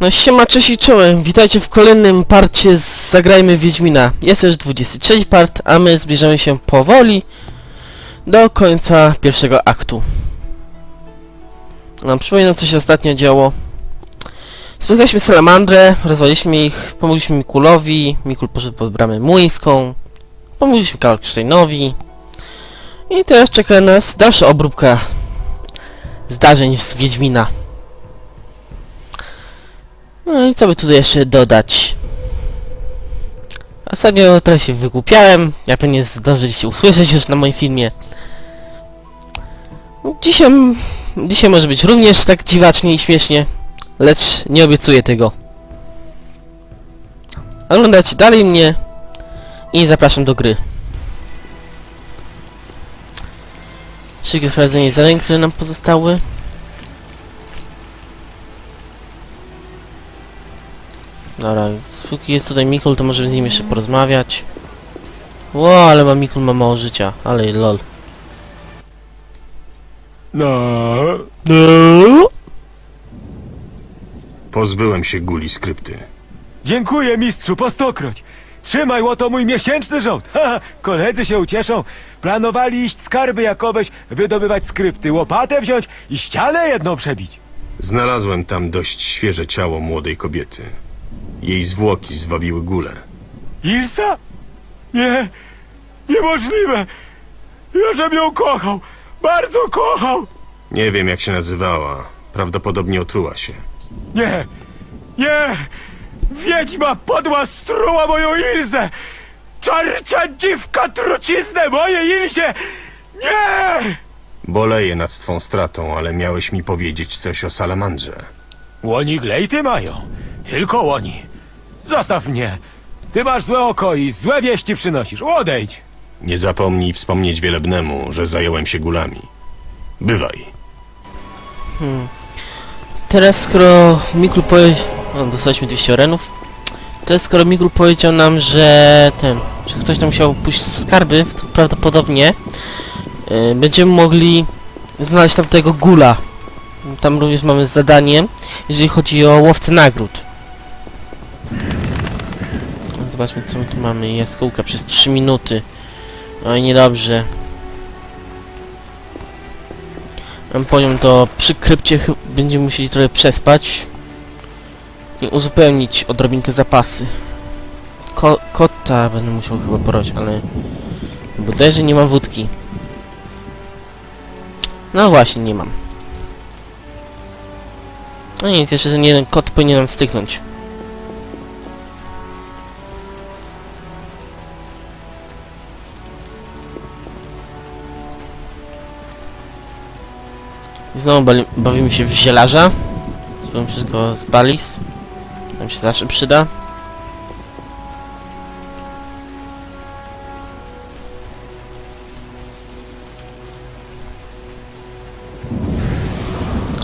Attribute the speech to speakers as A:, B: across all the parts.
A: No siema, cześć i czołem, witajcie w kolejnym parcie z Zagrajmy Wiedźmina. Jest już 23 part, a my zbliżamy się powoli do końca pierwszego aktu. No, przypominam co się ostatnio działo. Spotkaliśmy salamandrę, rozwaliliśmy ich, pomogliśmy Mikulowi, Mikul poszedł pod bramę młyńską, pomogliśmy Kalksteinowi i teraz czeka nas dalsza obróbka zdarzeń z Wiedźmina. No i co by tutaj jeszcze dodać? Ostatnio trochę się wygłupiałem, jak pewnie zdążyliście usłyszeć już na moim filmie. Dzisiaj, dzisiaj może być również tak dziwacznie i śmiesznie, lecz nie obiecuję tego. Oglądajcie dalej mnie i zapraszam do gry. Szybkie sprawdzenie zadań, które nam pozostały. Dobra, póki jest tutaj Mikul, to możemy z nim jeszcze porozmawiać. Ło, ale ma Mikul ma mało życia, ale lol.
B: No,
A: No.
C: Pozbyłem się guli skrypty.
B: dziękuję mistrzu po stokroć. Trzymaj, oto mój miesięczny żołd. Ha, koledzy się ucieszą. Planowali iść skarby jakoweś, wydobywać skrypty, łopatę wziąć i ścianę jedną przebić.
C: Znalazłem tam dość świeże ciało młodej kobiety. Jej zwłoki zwabiły gulę.
B: Ilsa? Nie, niemożliwe. Ja żem ją kochał, bardzo kochał.
C: Nie wiem jak się nazywała. Prawdopodobnie otruła się.
B: Nie, nie, wiedźma podła struła moją Ilzę. Czarcia dziwka truciznę mojej Ilzie. Nie!
C: Boleję nad twą stratą, ale miałeś mi powiedzieć coś o salamandrze.
B: Łoni glejty mają. Tylko łoni. Zostaw mnie. Ty masz złe oko i złe wieści przynosisz. Odejdź.
C: Nie zapomnij wspomnieć wielebnemu, że zająłem się gulami. Bywaj.
A: Teraz skoro Mikul powiedział... No, dostaliśmy 200 orenów. Teraz skoro Mikul powiedział nam, że ten... Że ktoś tam musiał pójść z skarby, to prawdopodobnie yy, będziemy mogli znaleźć tamtego gula. Tam również mamy zadanie, jeżeli chodzi o łowcę nagród. Zobaczmy co my tu mamy. Jaskółka przez 3 minuty. Oj, niedobrze. Mam poziom to przy krypcie będziemy musieli trochę przespać i uzupełnić odrobinkę zapasy. Ko kota będę musiał chyba poroć, ale bodajże nie mam wódki. No właśnie, nie mam. No nic, jeszcze ten jeden kot powinien nam styknąć. Znowu bawimy się w zielarza. Zrobimy wszystko z balis. Nam się zawsze przyda.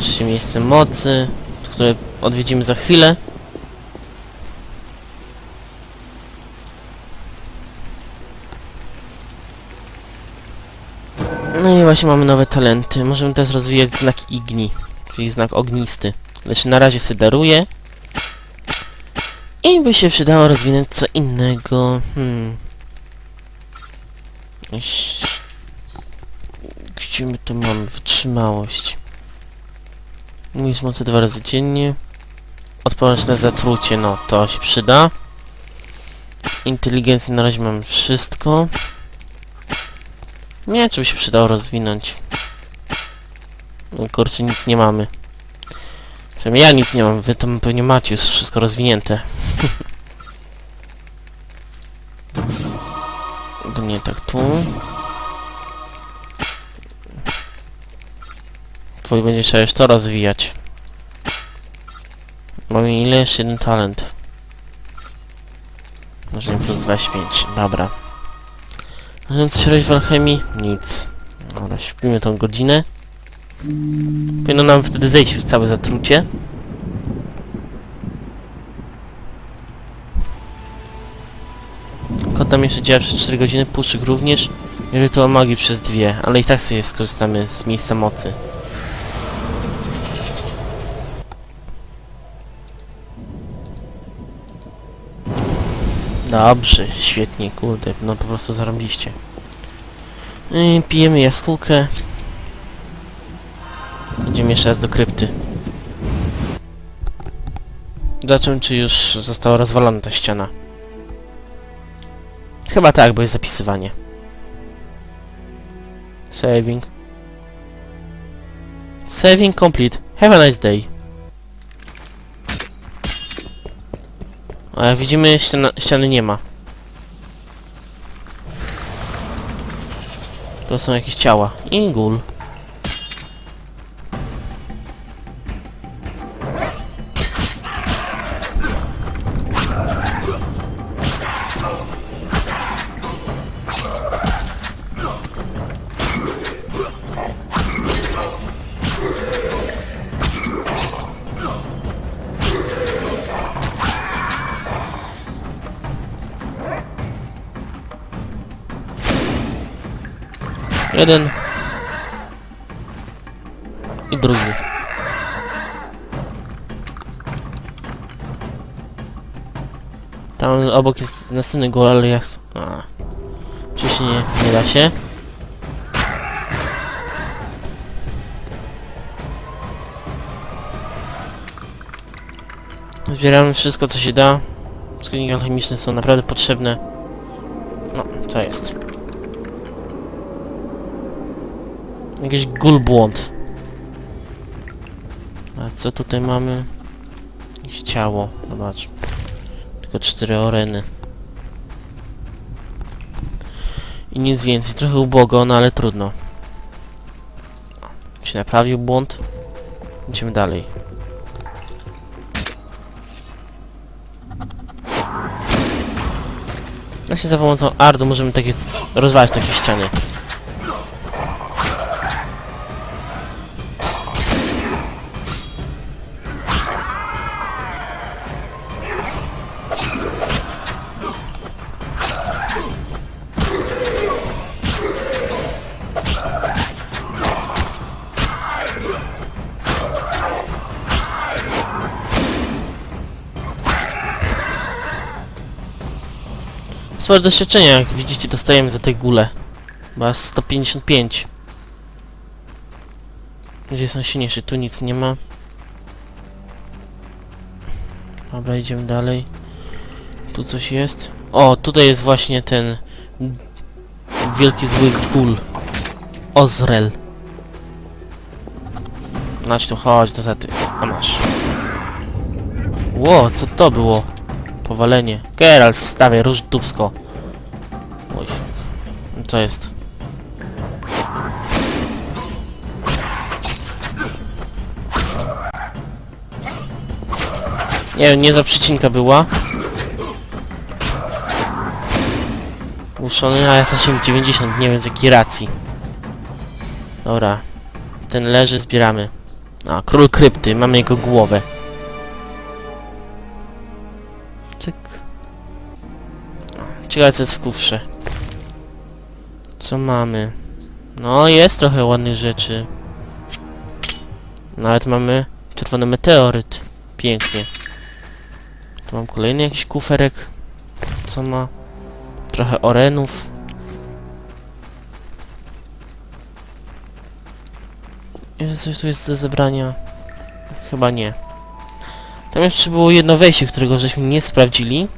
A: Trzecie miejsce mocy, które odwiedzimy za chwilę. No i właśnie mamy nowe talenty. Możemy teraz rozwijać znak Igni, czyli znak ognisty. Lecz na razie daruję. I by się przydało rozwinąć co innego. Hmm. Gdzie my tu mamy wytrzymałość? Mój z mocy dwa razy dziennie. Odporność na zatrucie, no to się przyda. Inteligencję na razie mam wszystko. Nie, czy by się przydało rozwinąć. No kurczę, nic nie mamy. Przynajmniej ja nic nie mam, wy tam pewnie macie już wszystko rozwinięte. To nie tak tu. Twój będzie trzeba jeszcze to rozwijać. Mamy ile? Jeszcze jeden talent. Może plus 25, dobra. Więc coś robić w alchemii? Nic. Dobra, śpimy tą godzinę. Powinno nam wtedy zejść już całe zatrucie. Kot jeszcze działa przez 4 godziny, puszczyk również. Rytuał magii przez dwie, ale i tak sobie skorzystamy z miejsca mocy. Dobrze, świetnie, kurde, no po prostu zarobiliście. I pijemy jaskółkę. Idziemy jeszcze raz do krypty. Zobaczymy, czy już została rozwalona ta ściana. Chyba tak, bo jest zapisywanie. Saving. Saving complete. Have a nice day. A jak widzimy, ściana, ściany nie ma. To są jakieś ciała. I gul. Jeden. I drugi. Tam obok jest następny gol, ale jak... A. Oczywiście nie, nie da się. Zbieramy wszystko co się da. Składniki alchemiczne są naprawdę potrzebne. No, co jest? Jakiś gulbłąd. A co tutaj mamy? Jakieś ciało. Zobacz. Tylko cztery oreny. I nic więcej. Trochę ubogo, no ale trudno. Się naprawił błąd. Idziemy dalej. Właśnie za pomocą ardu możemy takie rozwalać takie ściany. Spore doświadczenia, jak widzicie, dostajemy za tej gule. Chyba 155. Gdzie są silniejsze? Tu nic nie ma. Dobra, idziemy dalej. Tu coś jest. O, tutaj jest właśnie ten wielki zły gul. Ozrel. Znaczy tu chodź do taty. A masz. Ło, co to było? Powalenie. Geralt, wstawię, róż dubsko. Oj. Co jest? Nie wiem, nie za przycinka była. Uszony, a ja straciłem 90, nie wiem z jakiej racji. Dobra. Ten leży, zbieramy. A, król krypty, mamy jego głowę. Ciekawe co jest w kufrze. Co mamy? No, jest trochę ładnych rzeczy. Nawet mamy czerwony meteoryt. Pięknie. Tu mam kolejny jakiś kuferek. Co ma? Trochę orenów. Jest coś tu jest do zebrania? Chyba nie. Tam jeszcze było jedno wejście, którego żeśmy nie sprawdzili.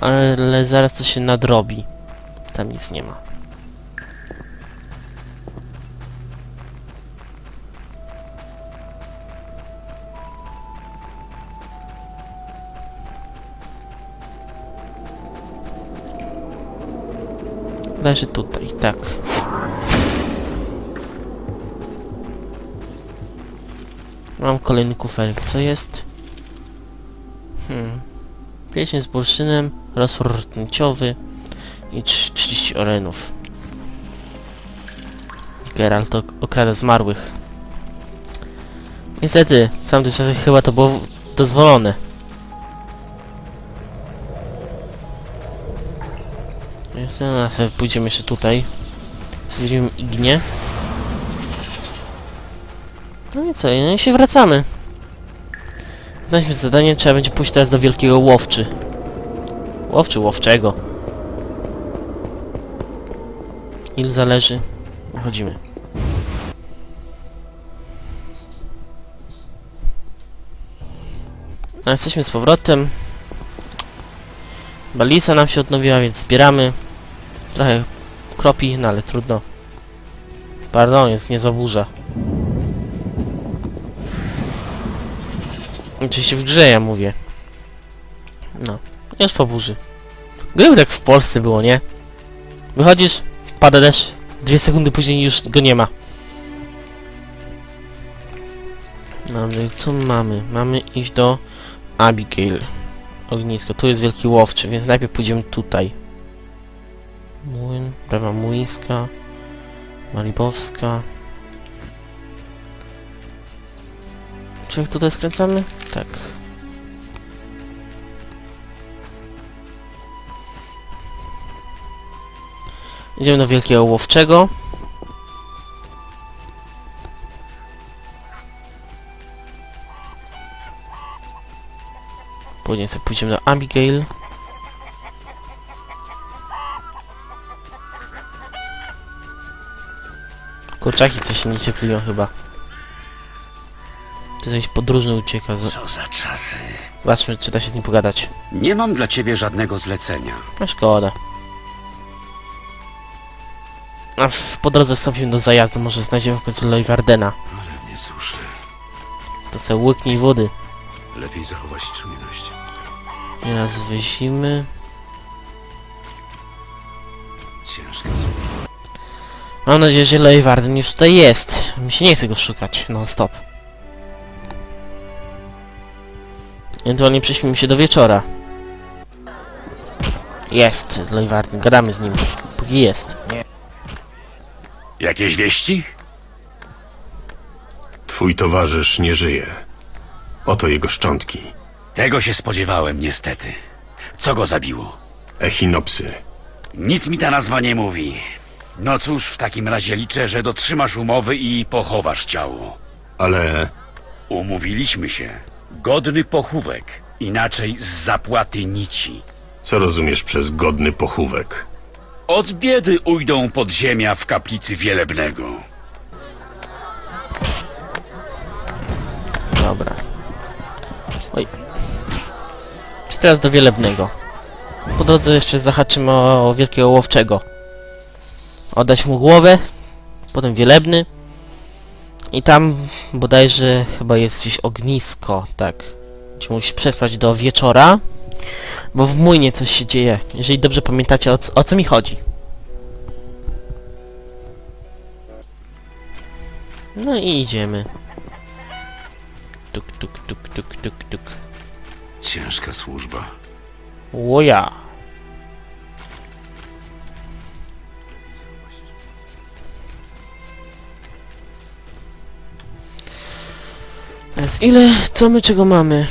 A: Ale zaraz to się nadrobi. Tam nic nie ma. Leży tutaj, tak. Mam kolejny kuferek. Co jest? Hmm. Pieśń z bursztynem, rozwór rtęciowy i trz- 30 orenów. Geralt ok- okrada zmarłych. Niestety, w tamtych czasach chyba to było dozwolone. Sobie pójdziemy jeszcze tutaj. Zwiedzimy ignię. No i co, no i się wracamy. Znaliśmy zadanie, trzeba będzie pójść teraz do wielkiego łowczy. Łowczy łowczego. Ile zależy? Wychodzimy. No, jesteśmy z powrotem. Balisa nam się odnowiła, więc zbieramy. Trochę kropi, no ale trudno. Pardon, jest niezła burza. Oczywiście w grze ja mówię. No, już po burzy. Gdyby tak w Polsce było, nie? Wychodzisz, pada deszcz, dwie sekundy później już go nie ma. Dobrze, i co mamy? Mamy iść do Abigail. Ognisko. Tu jest wielki łowczy, więc najpierw pójdziemy tutaj. Młyn, prawa młyńska. Malibowska. Czy tutaj skręcamy? Tak. Idziemy do wielkiego łowczego. Później sobie pójdziemy do Abigail. Kurczaki coś się niecierpliwią chyba. To jakiś podróżny ucieka. Z...
D: Co za czasy.
A: Zobaczmy, czy da się z nim pogadać.
D: Nie mam dla ciebie żadnego zlecenia.
A: No szkoda. A w, po drodze wstąpimy do zajazdu, może znajdziemy w końcu Leivardena.
D: Ale mnie suszy.
A: To se łyknij wody.
D: Lepiej zachować czujność.
A: Nieraz wyzimy.
D: Ciężka służba.
A: Mam nadzieję, że Leivarden już tutaj jest. Mi się nie chce go szukać non stop. Ewentualnie prześpimy się do wieczora. Jest Leivarden, gadamy z nim. Póki jest.
D: Jakieś wieści?
C: Twój towarzysz nie żyje. Oto jego szczątki.
D: Tego się spodziewałem, niestety. Co go zabiło?
C: Echinopsy.
D: Nic mi ta nazwa nie mówi. No cóż, w takim razie liczę, że dotrzymasz umowy i pochowasz ciało.
C: Ale
D: Umówiliśmy się. Godny pochówek. Inaczej z zapłaty nici.
C: co rozumiesz przez godny pochówek?
D: Od biedy ujdą podziemia w kaplicy wielebnego.
A: Dobra. Oj. Czy teraz do Wielebnego. Po drodze jeszcze zahaczymy o, o Wielkiego Łowczego. Oddać mu głowę, potem Wielebny. I tam bodajże chyba jest gdzieś ognisko, tak. Gdzie musi przespać do wieczora. Bo w młynie coś się dzieje. Jeżeli dobrze pamiętacie o, co- o co mi chodzi. No i idziemy. Tuk, tuk, tuk, tuk, tuk, tuk.
D: Ciężka służba.
A: Łoja. Teraz ile, co my czego mamy?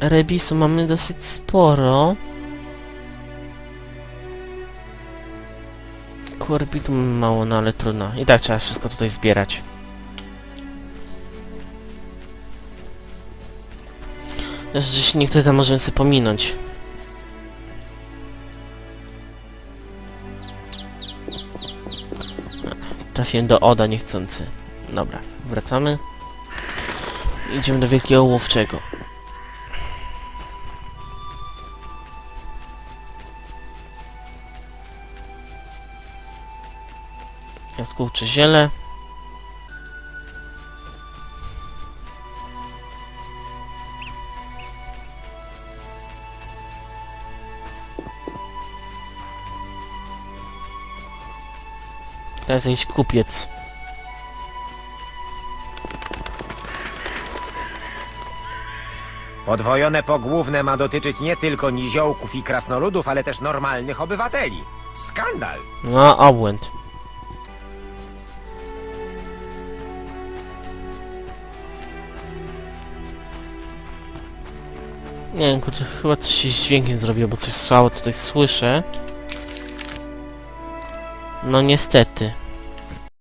A: Rebisu mamy dosyć sporo. Korbitu mało, no ale trudno. I tak trzeba wszystko tutaj zbierać. Rzeczywiście niektóre tam możemy sobie pominąć. Trafiłem do Oda niechcący. Dobra, wracamy. Idziemy do wielkiego łowczego. Jaskółcze ziele. To jest jakiś kupiec.
E: Podwojone pogłówne ma dotyczyć nie tylko niziołków i krasnoludów, ale też normalnych obywateli. Skandal!
A: No, obłęd. Nie wiem, kurczę, chyba coś się z dźwiękiem zrobiło, bo coś słabo tutaj słyszę. No niestety.